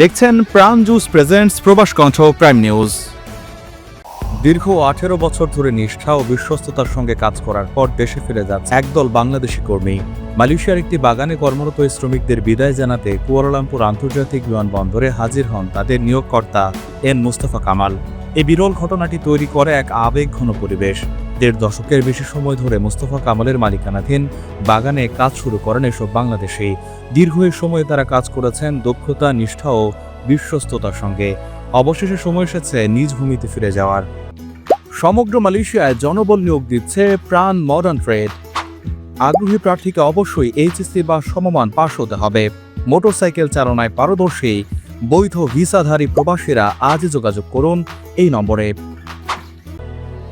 দেখছেন প্রাণ juice presents প্রবাস কণ্ঠ প্রাইম নিউজ দীর্ঘ আঠেরো বছর ধরে নিষ্ঠা ও বিশ্বস্ততার সঙ্গে কাজ করার পর দেশে ফিরে যাচ্ছে একদল বাংলাদেশি কর্মী। মালয়েশিয়ার একটি বাগানে কর্মরত শ্রমিকদের বিদায় জানাতে কুয়ালালামপুর আন্তর্জাতিক বিমানবন্দরে হাজির হন তাদের নিয়োগকর্তা এন মুস্তফা কামাল। এই বিরল ঘটনাটি তৈরি করে এক আবেগঘন পরিবেশ। দেড় দশকের বেশি সময় ধরে মুস্তফা কামালের মালিকানাধীন বাগানে কাজ শুরু করেন এসব বাংলাদেশি। দীর্ঘ সময়ে তারা কাজ করেছেন দক্ষতা, নিষ্ঠা ও বিশ্বস্ততার সঙ্গে। অবশেষে সময় এসেছে নিজ ভূমিতে ফিরে যাওয়ার। সমগ্র মালয়েশিয়ায় জনবল নিয়োগ দিচ্ছে প্রাণ মডার্ন ট্রেড আগ্রহী প্রার্থীকে অবশ্যই এইচএসসি বা সমমান পাশ হতে হবে। মোটরসাইকেল চালনায় পারদর্শী। বৈধ ভিসাধারী প্রবাসীরা আজ যোগাযোগ করুন এই নম্বরে।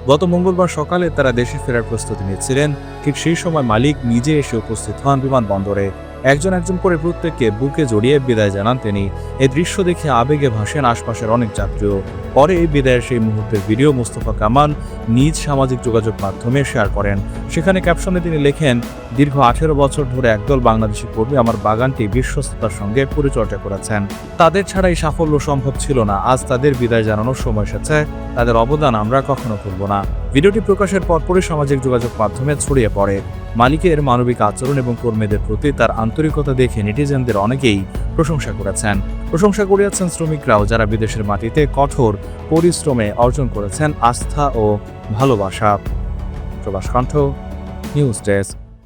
গত মঙ্গলবার সকালে তারা দেশে ফেরার প্রস্তুতি নিচ্ছিলেন। ঠিক সেই সময় মালিক নিজে এসে উপস্থিত হন বিমানবন্দরে। একজন একজন করে প্রত্যেককে বুকে জড়িয়ে বিদায় জানান তিনি। এই দৃশ্য দেখে আবেগে ভাসেন আশপাশের অনেক যাত্রীও। পরে এই বিদায়ের সেই মুহূর্তের ভিডিও মোস্তফা কামাল নিজ সামাজিক যোগাযোগ মাধ্যমে শেয়ার করেন। সেখানে ক্যাপশনে তিনি লেখেন, দীর্ঘ আঠেরো বছর ধরে একদল বাংলাদেশি কর্মী আমার বাগানটি বিশ্বস্ততার সঙ্গে পরিচর্যা করেছেন। তাদের ছাড়া এই সাফল্য সম্ভব ছিল না। আজ তাদের বিদায় জানানোর সময় এসেছে। তাদের অবদান আমরা কখনো ভুলব না। ভিডিওটি প্রকাশের পরপরই সামাজিক যোগাযোগ মাধ্যমে ছড়িয়ে পড়ে। মালিকের মানবিক আচরণ এবং কর্মীদের প্রতি তার আন্তরিকতা দেখে নেটিজেনদের অনেকেই প্রশংসা করেছেন। প্রশংসা করিয়াছেন শ্রমিকরাও যারা বিদেশের মাটিতে কঠোর পরিশ্রমে অর্জন করেছেন আস্থা ও ভালোবাসা। প্রবাস কণ্ঠ নিউজ ডেস্ক।